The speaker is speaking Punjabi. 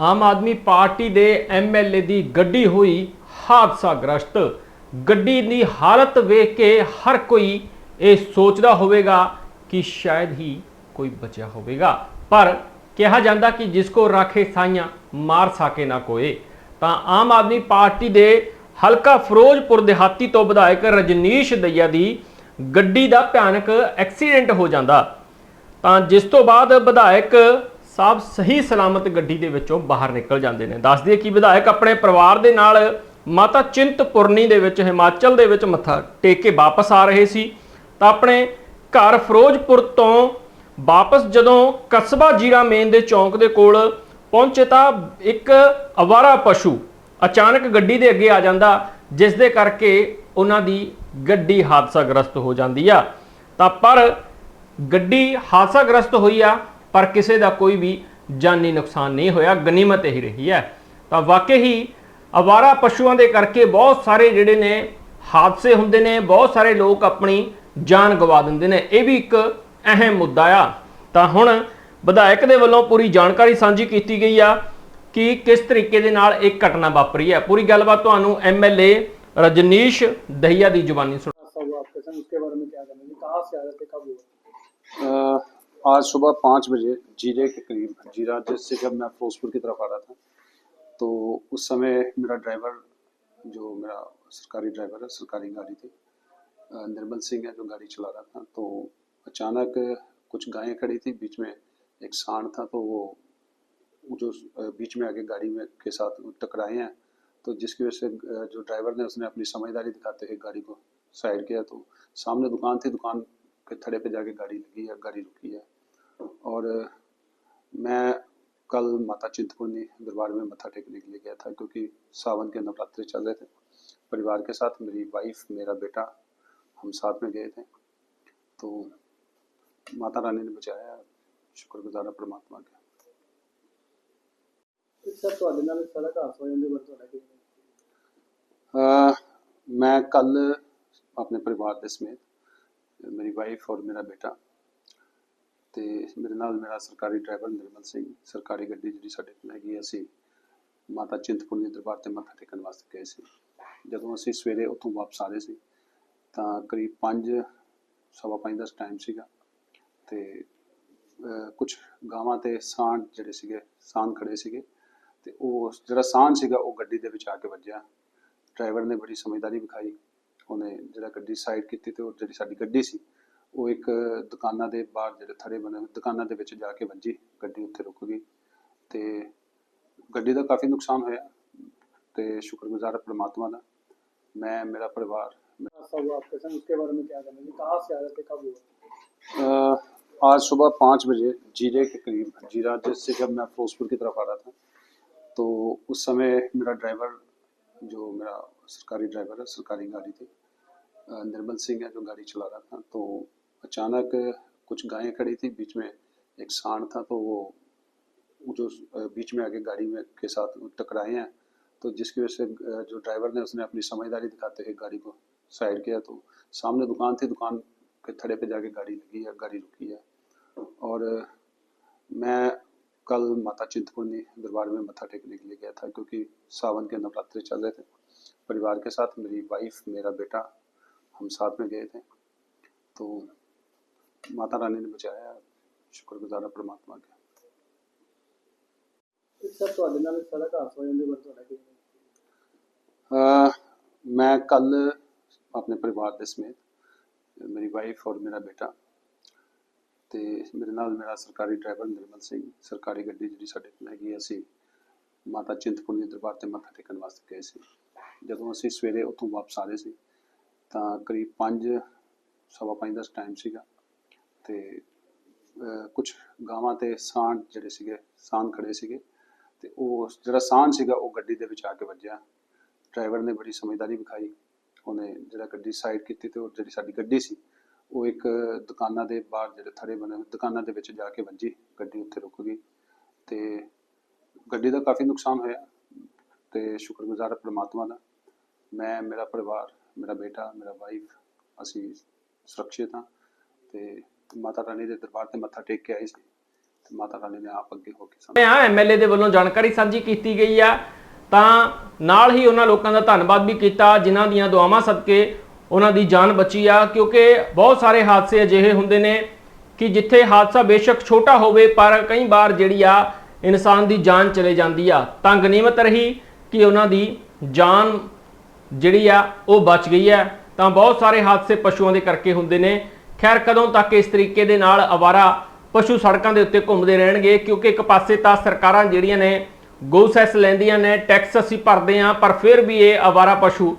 ਆਮ ਆਦਮੀ ਪਾਰਟੀ ਦੇ ਐਮਐਲਏ ਦੀ ਗੱਡੀ ਹੋਈ ਹਾਦਸਾਗ੍ਰਸਤ। ਗੱਡੀ ਦੀ ਹਾਲਤ ਵੇਖ ਕੇ ਹਰ ਕੋਈ ਇਹ ਸੋਚਦਾ ਹੋਵੇਗਾ ਕਿ ਸ਼ਾਇਦ ਹੀ ਕੋਈ ਬਚਿਆ ਹੋਵੇਗਾ। ਪਰ ਕਿਹਾ ਜਾਂਦਾ ਕਿ ਜਿਸ ਕੋ ਰਾਖੇ ਸਾਈਆਂ ਮਾਰ ਸਕੇ ਨਾ ਕੋਏ। ਤਾਂ ਆਮ ਆਦਮੀ ਪਾਰਟੀ ਦੇ ਹਲਕਾ ਫਿਰੋਜ਼ਪੁਰ ਦਿਹਾਤੀ ਤੋਂ ਵਿਧਾਇਕ ਰਜਨੀਸ਼ ਦਈਆ ਦੀ ਗੱਡੀ ਦਾ ਭਿਆਨਕ ਐਕਸੀਡੈਂਟ ਹੋ ਜਾਂਦਾ। ਤਾਂ ਜਿਸ ਤੋਂ ਬਾਅਦ ਵਿਧਾਇਕ ਸਾਹਿਬ ਸਹੀ ਸਲਾਮਤ ਗੱਡੀ ਦੇ ਵਿੱਚੋਂ ਬਾਹਰ ਨਿਕਲ ਜਾਂਦੇ ਨੇ। ਦੱਸ ਦਈਏ ਕਿ ਵਿਧਾਇਕ ਆਪਣੇ ਪਰਿਵਾਰ ਦੇ ਨਾਲ ਮਾਤਾ ਚਿੰਤਪੁਰਨੀ ਦੇ ਵਿੱਚ, ਹਿਮਾਚਲ ਦੇ ਵਿੱਚ ਮੱਥਾ ਟੇਕ ਕੇ ਵਾਪਸ ਆ ਰਹੇ ਸੀ। ਤਾਂ ਆਪਣੇ ਘਰ ਫਿਰੋਜ਼ਪੁਰ ਤੋਂ ਵਾਪਸ ਜਦੋਂ ਕਸਬਾ ਜੀਰਾ ਮੇਨ ਦੇ ਚੌਂਕ ਦੇ ਕੋਲ ਪਹੁੰਚੇ ਤਾਂ ਇੱਕ ਅਵਾਰਾ ਪਸ਼ੂ ਅਚਾਨਕ ਗੱਡੀ ਦੇ ਅੱਗੇ ਆ ਜਾਂਦਾ, ਜਿਸ ਦੇ ਕਰਕੇ ਉਹਨਾਂ ਦੀ ਗੱਡੀ ਹਾਦਸਾਗ੍ਰਸਤ ਹੋ ਜਾਂਦੀ ਆ। ਤਾਂ ਪਰ ਗੱਡੀ ਹਾਦਸਾਗ੍ਰਸਤ ਹੋਈ ਆ ਪਰ ਕਿਸੇ ਦਾ ਕੋਈ ਵੀ ਜਾਨੀ ਨੁਕਸਾਨ ਨਹੀਂ ਹੋਇਆ ਗਨੀਮਤ ਹੀ ਰਹੀ ਹੈ ਤਾਂ ਵਾਕਈ ਹੀ ਅਵਾਰਾ ਪਸ਼ੂਆਂ ਦੇ ਕਰਕੇ ਬਹੁਤ ਸਾਰੇ ਜਿਹੜੇ ਨੇ ਹਾਦਸੇ ਹੁੰਦੇ ਨੇ ਬਹੁਤ ਸਾਰੇ ਲੋਕ ਆਪਣੀ ਜਾਨ ਗਵਾ ਦਿੰਦੇ ਨੇ ਇਹ ਵੀ ਇੱਕ ਅਹਿਮ ਮੁੱਦਾ ਆ ਤਾਂ ਹੁਣ ਵਿਧਾਇਕ ਦੇ ਵੱਲੋਂ ਪੂਰੀ ਜਾਣਕਾਰੀ ਸਾਂਝੀ ਕੀਤੀ ਗਈ ਆ ਕਿ ਕਿਸ ਤਰੀਕੇ ਦੇ ਨਾਲ ਇਹ ਘਟਨਾ ਵਾਪਰੀ ਹੈ ਪੂਰੀ ਗੱਲਬਾਤ ਤੁਹਾਨੂੰ ਐਮਐਲਏ ਰਜਨੀਸ਼ ਦਹੀਆ ਦੀ ਜ਼ੁਬਾਨੀ ਸੁਣ हादसा हुआ आपके साथ उसके बारे में क्या करना है कहाँ से आ रहे थे कब हुआ अ, आज सुबह पाँच बजे जीरे के करीब, जीरा से जब मैं फिरोजपुर की तरफ़ आ रहा था तो उस समय मेरा ड्राइवर, जो मेरा सरकारी ड्राइवर है, सरकारी गाड़ी थी निर्मल सिंह है, जो गाड़ी चला रहा था तो अचानक कुछ गायें खड़ी थी, बीच में एक सांड था तो वो, जो बीच में आगे गाड़ी में के साथ टकराए हैं तो जिसकी वजह से जो ड्राइवर ने उसने अपनी समझदारी दिखाते हुए गाड़ी को साइड किया तो सामने दुकान थी, दुकान के थड़े पे जाके गाड़ी लगी है गाड़ी रुकी है और अ, मैं कल माता चिंतपूर्णी दरबार में मत्था टेकने के लिए गया था क्योंकि सावन के नवरात्रे चल रहे थे परिवार के साथ मेरी वाइफ मेरा बेटा हम साथ में गए थे तो माता रानी ने बचाया शुक्रगुजार है परमात्मा का ਇੱਕ ਸਰ ਤੁਹਾਡੇ ਨਾਲ ਸੜਕ ਹਾਦਸਾ ਹੋ ਜਾਂਦੇ ਬਾਰੇ ਤੁਹਾਡਾ ਕੀ ਕਹਿਣਾ? अ, मैं कल अपने परिवार ਦੇ ਸਮੇਤ ਮੇਰੀ ਵਾਈਫ ਔਰ ਮੇਰਾ ਬੇਟਾ ਤੇ ਮੇਰੇ ਨਾਲ ਮੇਰਾ ਸਰਕਾਰੀ ਡਰਾਈਵਰ ਨਿਰਮਲ ਸਿੰਘ, ਸਰਕਾਰੀ ਗੱਡੀ ਜਿਹੜੀ ਸਾਡੇ ਕੋਲ ਹੈਗੀ ਅਸੀਂ ਮਾਤਾ ਚਿੰਤਪੁਰਨੀ ਦਰਬਾਰ ਤੇ ਮੱਥਾ ਟੇਕਣ ਵਾਸਤੇ ਗਏ ਸੀ। ਜਦੋਂ ਅਸੀਂ ਸਵੇਰੇ ਉੱਥੋਂ ਵਾਪਸ ਆ ਰਹੇ ਸੀ ਤਾਂ ਕਰੀਬ 5 ਸਵਾ ਪੰਜ ਦਾ ਟਾਈਮ ਸੀਗਾ ਤੇ ਕੁਝ ਗਾਵਾਂ ਤੇ ਸਾਂਢ ਜਿਹੜੇ ਸੀਗੇ, ਸਾਂਢ ਖੜੇ ਸੀਗੇ ਤੇ ਉਹ ਜਿਹੜਾ ਸਾਂਢ ਸੀਗਾ ਉਹ ਗੱਡੀ ਦੇ ਵਿੱਚ ਆ ਕੇ ਵੱਜਿਆ। ਡਰਾਈਵਰ ਨੇ ਬੜੀ ਸਮਝਦਾਰੀ ਵਿਖਾਈ। ਉਹਨੇ ਜਿਹੜਾ ਗੱਡੀ ਸਾਈਡ ਕੀਤੀ ਤੇ ਉਹ ਜਿਹੜੀ ਸਾਡੀ ਗੱਡੀ ਸੀ ਉਹ ਇੱਕ ਦੁਕਾਨਾਂ ਦੇ ਬਾਹਰ ਜਿਹੜੇ ਥੜੇ ਬਣੇ ਹੋਏ ਦੁਕਾਨਾਂ ਦੇ ਵਿੱਚ ਜਾ ਕੇ ਵੱਜੀ ਗੱਡੀ ਉੱਥੇ ਰੁਕ ਗਈ ਤੇ ਗੱਡੀ ਦਾ ਕਾਫੀ ਨੁਕਸਾਨ ਹੋਇਆ ਤੇ ਸ਼ੁਕਰਗੁਜ਼ਾਰ ਹਾਂ ਪ੍ਰਮਾਤਮਾ ਦਾ ਮੈਂ ਮੇਰਾ ਪਰਿਵਾਰ हादसा हुआ आपके साथ उसके बारे में क्या करना है कहाँ से आ रहे थे कब हुआ अ, आज सुबह पाँच बजे जीरे के करीब जीरा से जब मैं फिरोजपुर की तरफ आ रहा था तो उस समय मेरा ड्राइवर जो मेरा सरकारी ड्राइवर है, सरकारी गाड़ी थी। निर्मल सिंह है जो गाड़ी चला रहा था तो अचानक कुछ गायें खड़ी थी, बीच में एक सांड था तो वो जो बीच में आगे गाड़ी में के साथ टकराए हैं तो जिसकी वजह से जो ड्राइवर ने उसने अपनी समझदारी दिखाते हुए गाड़ी को साइड किया तो सामने दुकान थी, दुकान के थड़े पे जाके गाड़ी लगी है, गाड़ी रुकी है। और मैं कल माता चिंतपूर्णी दरबार में मत्था टेकने के लिए गया था क्योंकि सावन के नवरात्रि चल रहे थे। परिवार के साथ मेरी वाइफ मेरा बेटा हम साथ में गए थे। तो माता रानी ने बचाया शुक्रगुजार परमात्मा के। मैं कल अपने परिवार के समेत मेरी वाइफ और मेरा बेटा ਤੇ ਮੇਰੇ ਨਾਲ ਮੇਰਾ ਸਰਕਾਰੀ ਡਰਾਈਵਰ ਨਿਰਮਲ ਸਿੰਘ ਸਰਕਾਰੀ ਗੱਡੀ ਜਿਹੜੀ ਸਾਡੇ ਕੋਲ ਹੈਗੀ ਹੈ, ਅਸੀਂ ਮਾਤਾ ਚਿੰਤਪੁਰਨੀ ਦੇ ਦਰਬਾਰ ਤੇ ਮੱਥਾ ਟੇਕਣ ਵਾਸਤੇ ਗਏ ਸੀ। ਜਦੋਂ ਅਸੀਂ ਸਵੇਰੇ ਉੱਥੋਂ ਵਾਪਸ ਆ ਰਹੇ ਸੀ ਤਾਂ ਕਰੀਬ 5 ਸਵਾ ਪੰਜ ਦਾ ਟਾਈਮ ਸੀਗਾ ਤੇ ਕੁਝ ਗਾਵਾਂ ਤੇ ਸਾਂਢ ਜਿਹੜੇ ਸੀਗੇ ਸਾਂਢ ਖੜੇ ਸੀਗੇ ਤੇ ਉਹ ਜਿਹੜਾ ਸਾਂਢ ਸੀਗਾ ਉਹ ਗੱਡੀ ਦੇ ਵਿੱਚ ਆ ਕੇ ਵੱਜਿਆ। ਡਰਾਈਵਰ ਨੇ ਬੜੀ ਸਮਝਦਾਰੀ ਵਿਖਾਈ। ਉਹਨੇ ਜਿਹੜਾ ਗੱਡੀ ਸਾਈਡ ਕੀਤੀ ਤੇ ਉਹ ਜਿਹੜੀ ਸਾਡੀ ਗੱਡੀ ਸੀ ਉਹ ਇੱਕ ਦੁਕਾਨਾਂ ਦੇ ਬਾਹਰ ਜਿਹੜੇ ਥੜੇ ਬਣੇ ਦੁਕਾਨਾਂ ਦੇ ਵਿੱਚ ਜਾ ਕੇ ਵੱਜੀ, ਗੱਡੀ ਉੱਥੇ ਰੁਕ ਗਈ ਤੇ ਗੱਡੀ ਦਾ ਕਾਫੀ ਨੁਕਸਾਨ ਹੋਇਆ ਤੇ ਸ਼ੁਕਰਗੁਜ਼ਾਰ ਹਾਂ ਪ੍ਰਮਾਤਮਾ ਦਾ। ਮੈਂ, ਮੇਰਾ ਪਰਿਵਾਰ, ਮੇਰਾ ਬੇਟਾ, ਮੇਰਾ ਵਾਈਫ ਅਸੀਂ ਸੁਰੱਖਿਅਤ ਹਾਂ ਤੇ ਮਾਤਾ ਰਾਣੀ ਦੇ ਦਰਬਾਰ ਤੇ ਮੱਥਾ ਟੇਕ ਕੇ ਆਏ ਸੀ ਤੇ ਮਾਤਾ ਰਾਣੀ ਨੇ ਆਪ ਅੱਗੇ ਹੋ ਕੇ ਸਾਨੂੰ ਆ ਐਮਐਲਏ ਦੇ ਵੱਲੋਂ ਜਾਣਕਾਰੀ ਸਾਂਝੀ ਕੀਤੀ ਗਈ ਆ। ਤਾਂ ਨਾਲ ਹੀ ਉਹਨਾਂ ਲੋਕਾਂ ਦਾ ਧੰਨਵਾਦ ਵੀ ਕੀਤਾ, ਜਿਨ੍ਹਾਂ ਦੀਆਂ ਦੁਆਵਾਂ ਸਦਕੇ ਉਹਨਾਂ ਦੀ ਜਾਨ ਬਚੀ ਆ, ਕਿਉਂਕਿ ਬਹੁਤ ਸਾਰੇ ਹਾਦਸੇ ਅਜਿਹੇ ਹੁੰਦੇ ਨੇ ਕਿ ਜਿੱਥੇ ਹਾਦਸਾ ਬੇਸ਼ੱਕ ਛੋਟਾ ਹੋਵੇ, ਪਰ ਕਈ ਵਾਰ ਜਿਹੜੀ ਆ, ਇਨਸਾਨ ਦੀ ਜਾਨ ਚਲੇ ਜਾਂਦੀ ਆ। ਤਾਂ ਗਨੀਮਤ ਰਹੀ ਕਿ ਉਹਨਾਂ ਦੀ ਜਾਨ ਜਿਹੜੀ ਆ, ਉਹ ਬਚ ਗਈ ਹੈ ਤਾਂ ਬਹੁਤ ਸਾਰੇ ਹਾਦਸੇ ਪਸ਼ੂਆਂ ਦੇ ਕਰਕੇ ਹੁੰਦੇ ਨੇ। ਖੈਰ, ਕਦੋਂ ਤੱਕ ਇਸ ਤਰੀਕੇ ਦੇ ਨਾਲ ਅਵਾਰਾ ਪਸ਼ੂ ਸੜਕਾਂ ਦੇ ਉੱਤੇ ਘੁੰਮਦੇ ਰਹਿਣਗੇ? ਕਿਉਂਕਿ ਇੱਕ ਪਾਸੇ ਤਾਂ ਸਰਕਾਰਾਂ ਜਿਹੜੀਆਂ ਨੇ ਗੋਸੈਸ ਲੈਂਦੀਆਂ ਨੇ, ਟੈਕਸ ਅਸੀਂ ਭਰਦੇ ਆ ਪਰ ਫਿਰ ਵੀ ਇਹ ਅਵਾਰਾ ਪਸ਼ੂ